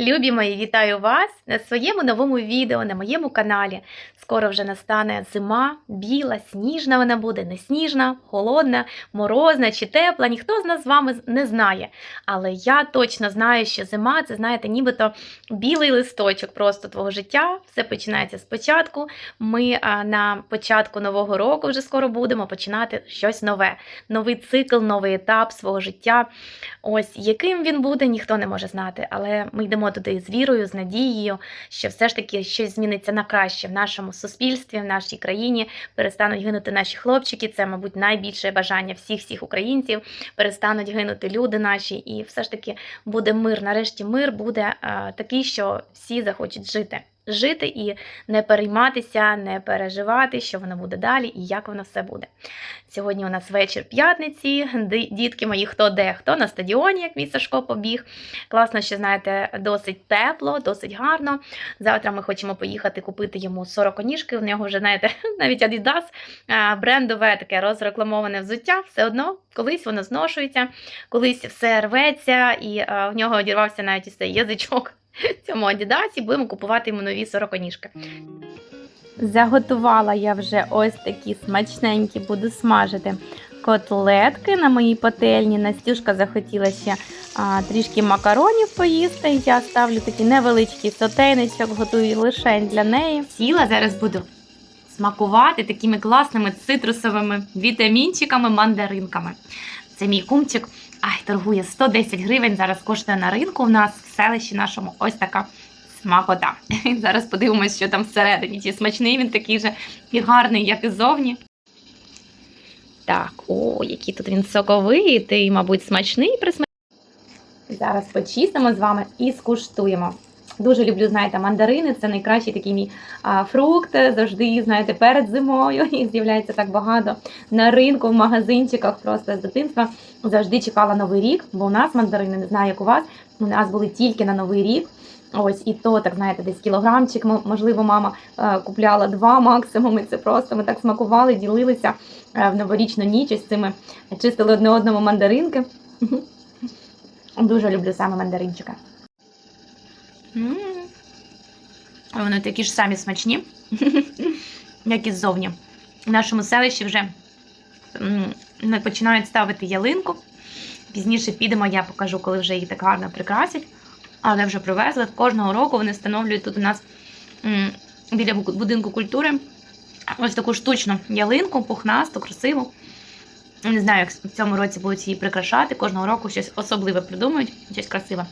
Любі мої, вітаю вас на своєму новому відео на моєму каналі. Скоро вже настане зима, біла, сніжна вона буде, не сніжна, холодна, морозна чи тепла. Ніхто з нас з вами не знає. Але я точно знаю, що зима це, знаєте, нібито білий листочок просто твого життя. Все починається спочатку. Ми на початку нового року вже скоро будемо починати щось нове, новий цикл, новий етап свого життя. Ось яким він буде, ніхто не може знати, але ми йдемо туди з вірою, з надією, що все ж таки щось зміниться на краще в нашому суспільстві, в нашій країні. Перестануть гинути наші хлопчики. Це, мабуть, найбільше бажання всіх всіх українців. Перестануть гинути люди наші, і все ж таки буде мир. Нарешті мир буде е, такий, що всі захочуть жити. Жити і не перейматися, не переживати, що воно буде далі і як воно все буде. Сьогодні у нас вечір п'ятниці. Дітки мої, хто де, хто на стадіоні, як мій Сашко побіг. Класно, що знаєте, досить тепло, досить гарно. Завтра ми хочемо поїхати купити йому сороконіжки. У нього вже, знаєте, навіть Adidas, брендове таке розрекламоване взуття. Все одно колись воно зношується, колись все рветься, і в нього одірвався навіть із цей язичок цьому Адідасі. Будемо купувати йому нові сороконіжки. Заготувала я вже ось такі смачненькі, буду смажити котлетки на моїй пательні. Настюшка захотіла ще а, трішки макаронів поїсти. Я ставлю такий невеличкий сотейничок, готую лише для неї. Сіла зараз буду смакувати такими класними цитрусовими вітамінчиками, мандаринками. Це мій кумчик. Ай, торгує 110 гривень. Зараз коштує на ринку. У нас в селищі нашому ось така смакота. Зараз подивимось, що там всередині. Чи смачний він такий же і гарний, як і зовні. Так, о, який тут він соковитий, мабуть, смачний присмачний. Зараз почистимо з вами і скуштуємо. Дуже люблю, знаєте, мандарини. Це найкращий такий мій фрукт. Завжди, знаєте, перед зимою їх з'являється так багато на ринку, в магазинчиках. Просто з дитинства завжди чекала новий рік, бо у нас мандарини, не знаю, як у вас. У нас були тільки на новий рік. Ось і то, так знаєте, десь кілограмчик, можливо, мама е, купляла два максимум. І це просто ми так смакували, ділилися е, в новорічну ніч із цими чистили одне одному мандаринки. Дуже люблю саме мандаринчика. Вони такі ж самі смачні, як і ззовні. В нашому селищі вже починають ставити ялинку. Пізніше підемо, я покажу, коли вже її так гарно прикрасять. Але вже привезли. Кожного року вони встановлюють тут у нас біля будинку культури ось таку штучну ялинку, пухнасту, красиву. Не знаю, як в цьому році будуть її прикрашати. Кожного року щось особливе придумають, щось красиве.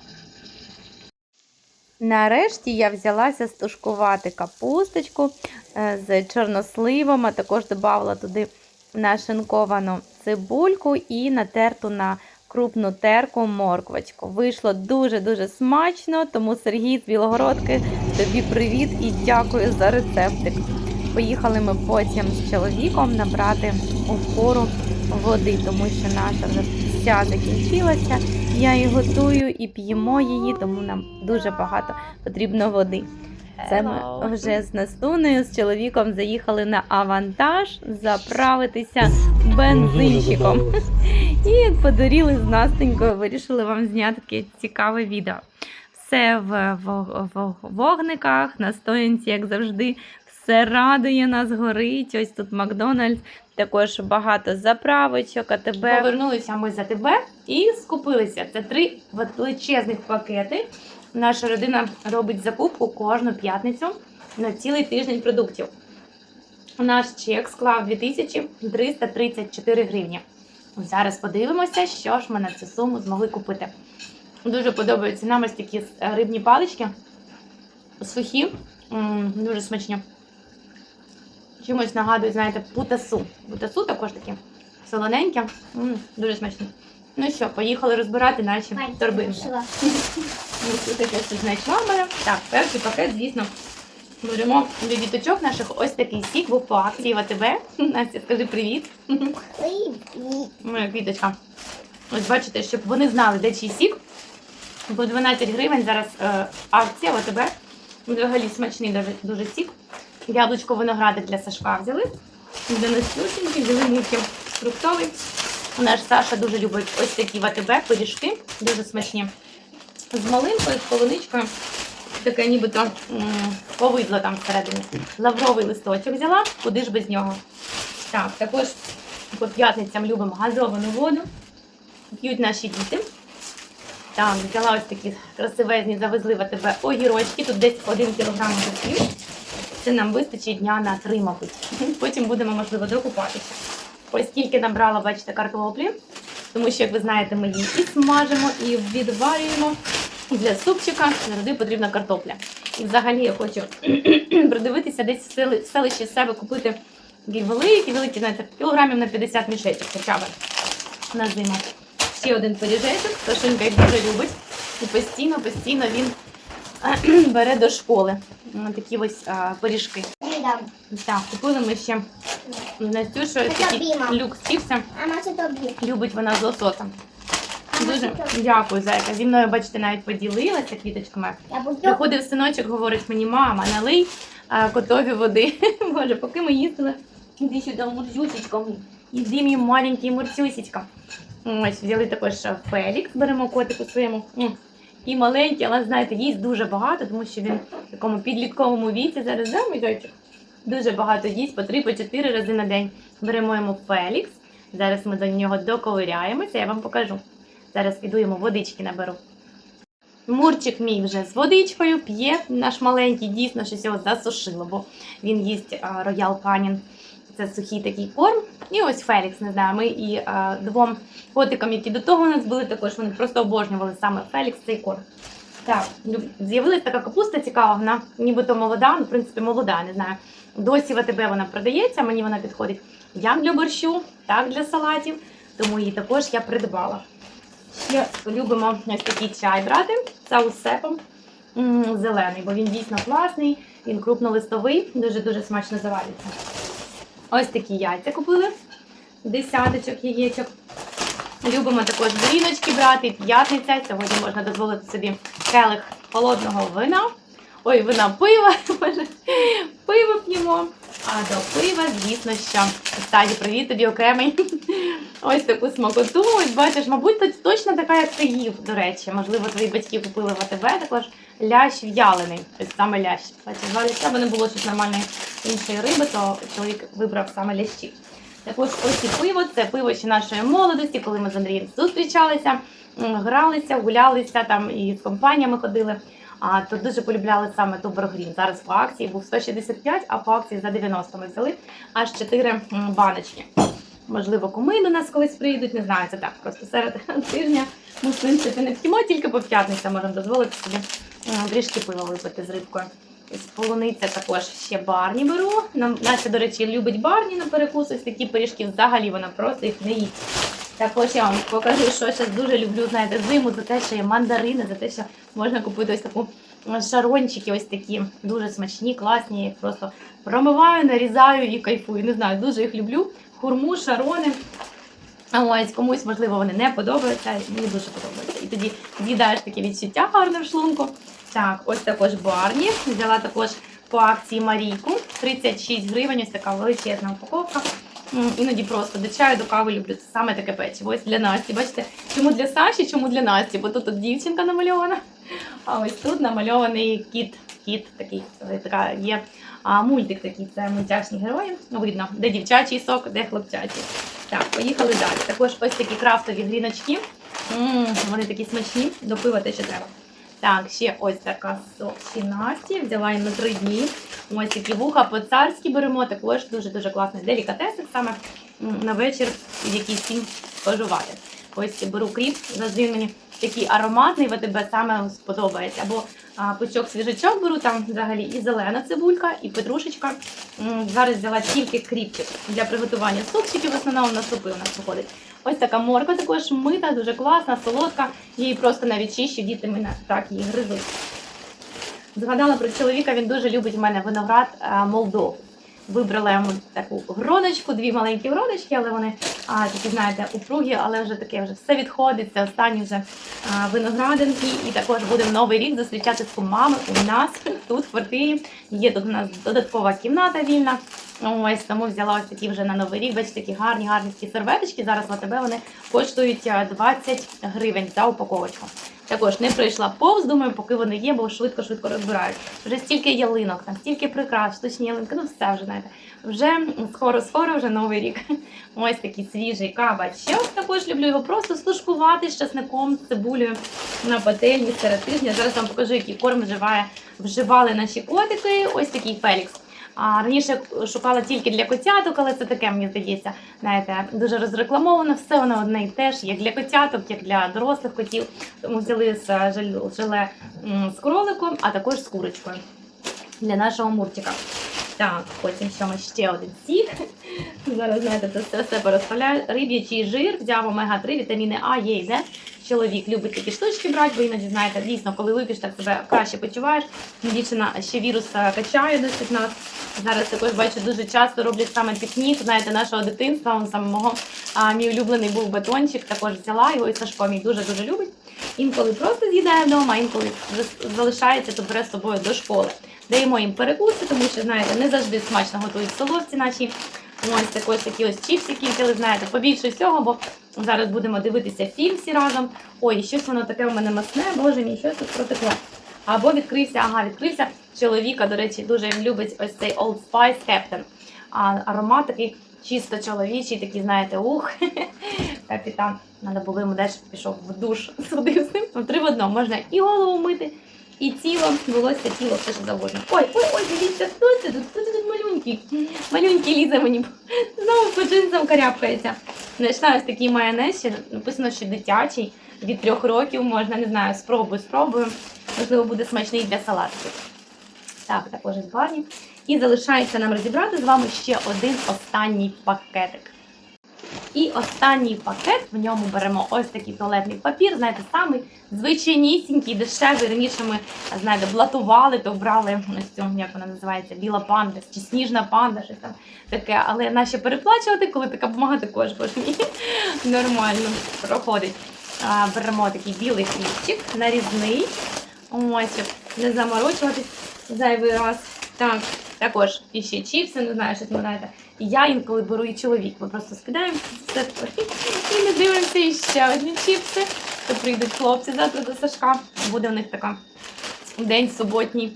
Нарешті я взялася стушкувати капусточку е, з чорносливом, а також додавала туди нашинковану цибульку і натерту на крупну терку морквочку. Вийшло дуже-дуже смачно, тому Сергій з Білогородки, тобі привіт і дякую за рецептик. Поїхали ми потім з чоловіком набрати у впору води, тому що наша вже вся закінчилася. Я її готую і п'ємо її, тому нам дуже багато потрібно води. Це ми вже з Настунею, з чоловіком заїхали на авантаж заправитися бензинчиком. І подоріли з Настенькою, вирішили вам зняти таке цікаве відео. Все в вогниках, на стоянці, як завжди, все радує нас, горить. Ось тут Макдональдс, також багато заправочок, АТБ. Повернулися ми за тебе і скупилися. Це три величезних пакети. Наша родина робить закупку кожну п'ятницю на цілий тиждень продуктів. Наш чек склав 2334 гривні. Зараз подивимося, що ж ми на цю суму змогли купити. Дуже подобаються нам ось такі рибні палички. Сухі, дуже смачні. Чимось нагадують, знаєте, путасу. Путасу також такі солоненькі, м, дуже смачні. Ну що, поїхали розбирати наші торбинки. Ну, тут таке щось знайшла в мене. Так, перший пакет, звісно, беремо для діточок наших ось такий сік, був по акції в АТБ. Настя, скажи привіт. Моя квіточка. Ось бачите, щоб вони знали, де чий сік. По 12 гривень зараз е, акція в АТБ. Взагалі смачний дуже, дуже сік. Яблучко виногради для Сашка взяли. Для Настюшеньки, взяли муки фруктовий. Наш Саша дуже любить ось такі в АТБ пиріжки, дуже смачні. з малинкою, з полуничкою. Таке нібито повидло там всередині. Лавровий листочок взяла, куди ж без нього. Так, також по п'ятницям любимо газовану воду. П'ють наші діти. Так, взяла ось такі красивезні, завезли в тебе огірочки. Тут десь 1 кілограм огірків. Це нам вистачить дня на три, мабуть. Потім будемо, можливо, докупатися. Ось скільки набрала, бачите, картоплі. Тому що, як ви знаєте, ми її і смажимо, і відварюємо. Для супчика завжди потрібна картопля. І взагалі я хочу придивитися десь в селищі себе купити такі великі, великі, знаєте, кілограмів на 50 мішечок хоча б на зиму. Ще один пиріжечок, Сашинка їх дуже любить. І постійно, постійно він бере до школи. Такі ось а, пиріжки. Так, купили ми ще Настюшу Любима. люкс. Тобі. Любить вона з лососом. Дуже дякую, зайка. Зі мною, бачите, навіть поділилася квіточками. Приходив синочок, говорить мені, мама, налий котові води. Боже, поки ми їздили, іди сюди, мурзюсечка. Іди, мій маленький мурзюсечка. Ось, взяли також Фелікс, беремо котику своєму. І маленький, але знаєте, їсть дуже багато, тому що він в такому підлітковому віці зараз да, мій зайчик? Дуже багато їсть, по 3-4 рази на день. Беремо йому Фелікс. Зараз ми до нього доковиряємося, я вам покажу. Зараз піду йому водички наберу. Мурчик мій вже з водичкою п'є. Наш маленький дійсно щось його засушило, бо він їсть роял канін. Це сухий такий корм. І ось Фелікс, не знаю. Ми і а, двом котикам, які до того у нас були, також вони просто обожнювали саме Фелікс цей корм. Так, люб- з'явилась така капуста цікава, вона нібито молода, ну, в принципі, молода, не знаю. Досі в АТБ вона продається, мені вона підходить як для борщу, так для салатів, тому її також я придбала. Ще любимо ось такий чай брати саусепом зелений, бо він дійсно класний, він крупнолистовий, дуже-дуже смачно завариться. Ось такі яйця купили, десяточок яєчок. Любимо також бріночки брати, п'ятниця. Сьогодні можна дозволити собі келих холодного вина. Ой, вина пива, пиво п'ємо. А до пива, звісно, що стаді привіт тобі окремий. Ось таку смакоту. Ось бачиш, мабуть, то- точно така, як ти їв, до речі. Можливо, твої батьки купили в АТБ також лящ в'ялений. Ось саме лящ. Бачиш, два ляща, бо не було щось нормальної іншої риби, то чоловік вибрав саме лящі. Також ось і пиво, це пиво ще нашої молодості, коли ми з Андрієм зустрічалися, гралися, гулялися там і з компаніями ходили. А то дуже полюбляли саме Тубергрін. Зараз по акції був 165, а по акції за 90 ми взяли аж 4 баночки. Можливо, куми до нас колись прийдуть, не знаю, це так. Просто серед тижня в принципі, не п'ємо, тільки по п'ятницям можемо дозволити собі трішки пива випити з рибкою. З полуниця також ще барні беру. Нам Настя, до речі, любить барні на перекус. Ось такі пиріжки взагалі вона просто їх не їсть. Також я вам покажу, що я дуже люблю, знаєте, зиму за те, що є мандарини, за те, що можна купити ось таку шарончики, ось такі дуже смачні, класні. Я просто промиваю, нарізаю і кайфую. Не знаю, дуже їх люблю. Хурму, шарони. Ось комусь, можливо, вони не подобаються, мені дуже подобається. І тоді з'їдаєш таке відчуття гарне в шлунку. Так, ось також барні. Взяла також по акції Марійку. 36 гривень, ось така величезна упаковка. М, Іноді просто до чаю, до кави люблю. Це саме таке печиво. Ось для Насті. Бачите, чому для Саші, чому для Насті? Бо тут от дівчинка намальована. А ось тут намальований кіт. Кіт такий, така є а, мультик такий, це мультяшні герої. Ну, видно, де дівчачий сок, де хлопчачий. Так, поїхали далі. Також ось такі крафтові гріночки. М, вони такі смачні, до пива те, що треба. Так, ще ось така Насті. Взяла їм на три дні. Ось такі вуха по-царськи беремо. Також дуже-дуже класний делікатесик саме на вечір якийсь сім споживати. Ось беру кріп, завжди мені такий ароматний, в тебе саме сподобається. Або пучок свіжачок беру, там взагалі і зелена цибулька, і петрушечка. Зараз взяла тільки кріпчик для приготування супчиків, в основному на супи у нас виходить. Ось така морква також мита, дуже класна, солодка. Її просто навіть чищу, діти мене так її гризуть. Згадала про чоловіка, він дуже любить в мене виноград а, Молдову. Вибрала йому таку гроночку, дві маленькі гроночки, але вони а, такі, знаєте, упругі, але вже таке вже все відходить. Це останні вже а, виноградинки. І також будемо новий рік зустрічати з кумами у нас тут в квартирі. Є тут у нас додаткова кімната вільна. Ось тому взяла ось такі вже на новий рік. Бачите, такі гарні, гарні такі серветочки. Зараз в АТБ вони коштують е, 20 гривень за упаковочку. Також не прийшла повз, думаю, поки вони є, бо швидко-швидко розбирають. Вже стільки ялинок, там стільки прикрас, штучні ялинки, ну все вже знаєте. Вже скоро-скоро вже новий рік. Ось такий свіжий кабачок. Також люблю його просто служкувати з часником, цибулею на пательні серед тижня. Зараз вам покажу, який корм вживає, вживали наші котики. Ось такий Фелікс. А раніше шукала тільки для котяток, але це таке, мені здається, знаєте, дуже розрекламовано. Все воно одне і те ж, як для котяток, як для дорослих котів. Тому взяли з е, желе- з кроликом, а також з курочкою для нашого муртика. Так, потім що ми ще один сік. Зараз знаєте, це все, все порозправляю. Риб'ячий жир, взяв омега-3, вітаміни А, Є і Д. Чоловік любить такі штучки брати, бо іноді знаєте, дійсно, коли вип'єш, так себе краще почуваєш. Дівчина ще вірус е, качає досить нас. Зараз також бачу дуже часто роблять саме пікнік, знаєте, нашого дитинства, саме мого. А, мій улюблений був батончик, також взяла його і Сашко мій дуже дуже любить. Інколи просто з'їдає вдома, інколи залишається, то бере з собою до школи. Даємо їм перекуси, тому що знаєте, не завжди смачно готують солодці наші. Ось також такі ось чіпсики взяли, знаєте, побільше всього, бо зараз будемо дивитися фільм всі разом. Ой, щось воно таке у мене масне, боже мій, щось тут протекло. Або відкрився, ага, відкрився. Чоловіка, до речі, дуже любить ось цей Old Spice Captain. А аромат такий чисто чоловічий, такий, знаєте, ух, капітан. Надо було йому далі пішов в душ, сходив з ним. Три в одному. Можна і голову мити, і тіло, волосся, тіло, все що завгодно. Ой, ой, ой, дивіться, хто це тут? Хто це тут малюнький? Малюнький лізе мені знову по джинсам каряпкається. Знайшла ось такий майонез, ще написано, що дитячий, від трьох років можна, не знаю, спробую, спробую. Можливо, буде смачний для салатів. Так, також із барні. І залишається нам розібрати з вами ще один останній пакетик. І останній пакет в ньому беремо ось такий туалетний папір. Знаєте, самий звичайнісінький, дешевий. Раніше ми знаєте, блатували, то брали ось цю, як вона називається, біла панда чи сніжна панда, щось там таке. Але наші переплачувати, коли така бумага також нормально проходить. Беремо такий білий хлібчик, нарізний. Ось, щоб не заморочуватись зайвий раз. Так, також і ще чіпси, не знаю, щось ми знаєте. І я інколи беру і чоловік. Ми просто скидаємо і не дивимося і ще одні чіпси. То прийдуть хлопці завтра до Сашка. Буде у них така день суботній.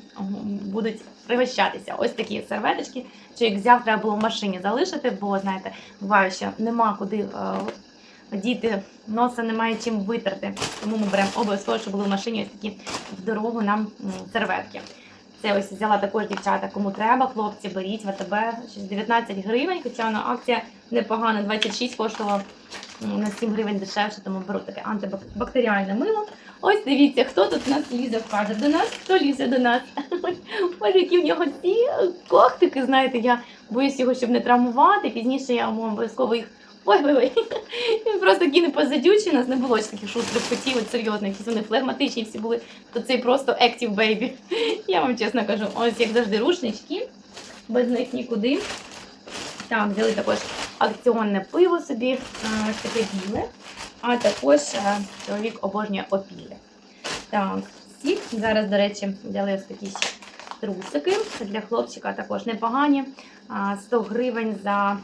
Будуть пригощатися. Ось такі серветочки. Чоловік взяв, треба було в машині залишити, бо знаєте, буває, що нема куди. е, Діти носа немає чим витерти, тому ми беремо обов'язково, щоб були в машині ось такі в дорогу нам серветки. Це ось взяла також дівчата, кому треба, хлопці, беріть в АТБ, 19 гривень, хоча вона акція непогана, 26 коштувала на 7 гривень дешевше, тому беру таке антибактеріальне мило. Ось дивіться, хто тут у нас лізе в кадр до нас, хто лізе до нас. Боже, які в нього ці когтики, знаєте, я боюсь його, щоб не травмувати. Пізніше я обов'язково їх. Ой, ой, ой. Він просто такий непозадючий, у нас не було ж таких шустрих котів, от серйозно, якісь вони флегматичні всі були, то цей просто active baby. Я вам чесно кажу, ось як завжди рушнички, без них нікуди. Так, взяли також акціонне пиво собі, е, таке біле, а також е, чоловік обожнює опілля. Так, сік. Зараз, до речі, взяли ось такі ще трусики. Для хлопчика також непогані. 100 гривень за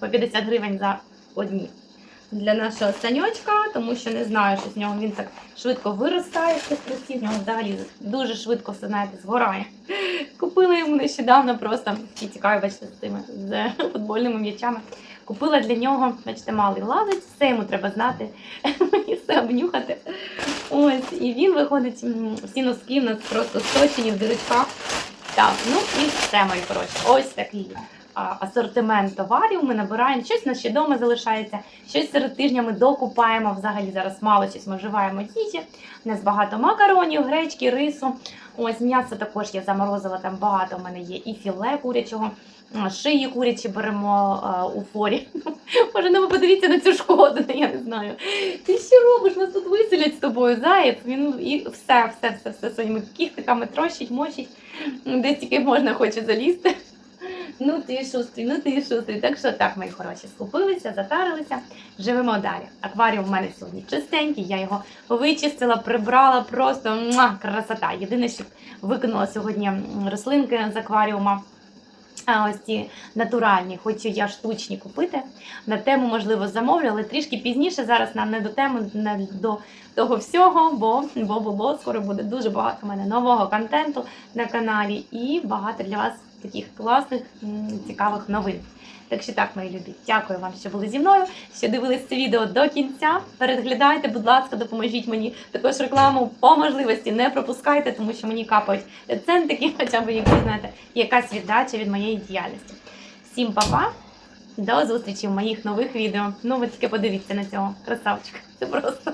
по 50 гривень за одні. Для нашого саньочка, тому що не знаю, що з нього він так швидко виростає з цих трусів. В нього взагалі дуже швидко все знаєте, згорає. Купила йому нещодавно просто і цікаві, бачите, з цими з футбольними м'ячами. Купила для нього, бачите, малий лазець, все йому треба знати і все обнюхати. Ось, і він виходить, всі носки в нас просто сточені в дирочках. Так, ну і все, мої хороші. Ось такий асортимент товарів. Ми набираємо щось на ще вдома залишається, щось серед тижня ми докупаємо. Взагалі зараз мало щось ми вживаємо їжі. У нас багато макаронів, гречки, рису. Ось м'ясо також я заморозила, там багато в мене є і філе курячого. Шиї курячі беремо а, у форі. Може, ну ви подивіться на цю шкоду, я не знаю. Ти що робиш? Нас тут виселять з тобою, заєць. Він і все, все, все, все своїми кіхтиками трощить, мочить. Десь тільки можна хоче залізти. Ну ти шустрий, ну ти шустрий. Так що так, мої хороші, скупилися, затарилися, живемо далі. Акваріум в мене сьогодні чистенький, я його вичистила, прибрала, просто муа, красота. Єдине, що викинула сьогодні рослинки з акваріума. А ось ці натуральні, хочу я штучні купити. На тему, можливо, замовлю, але трішки пізніше. Зараз нам не до теми, не до того всього, бо, бо, бо, бо скоро буде дуже багато в мене нового контенту на каналі і багато для вас таких класних, цікавих новин. Так що так, мої любі, дякую вам, що були зі мною, що дивились це відео до кінця. Переглядайте, будь ласка, допоможіть мені також рекламу по можливості не пропускайте, тому що мені капають центики, хоча б які знаєте, якась віддача від моєї діяльності. Всім па-па, до зустрічі в моїх нових відео. Ну, ви тільки подивіться на цього красавчика. Це просто